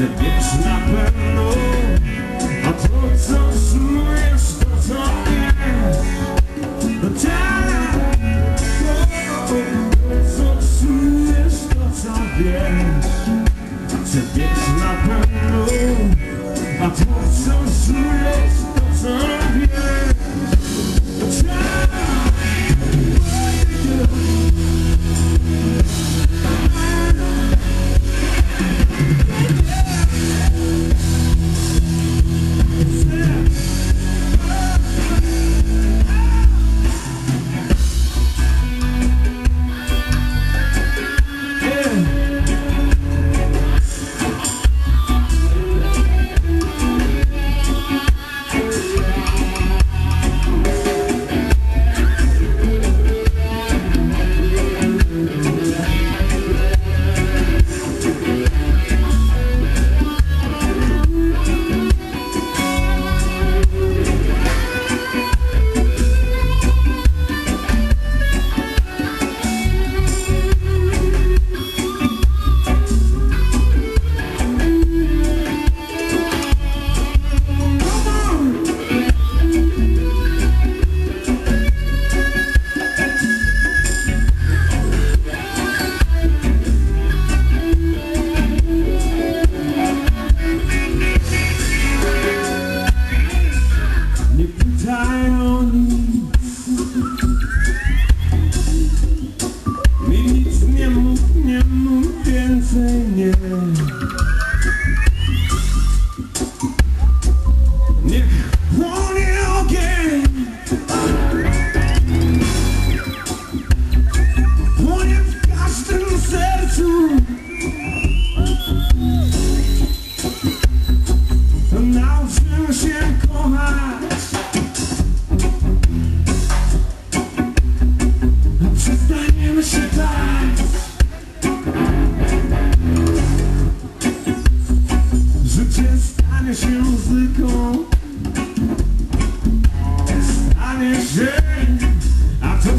Chcę wiesz na pewno A to co czujesz, to co wiesz No tak To co czujesz, to co wiesz Chcę wiesz na pewno A to co czujesz, to 年暮变飞年。Stanie się A to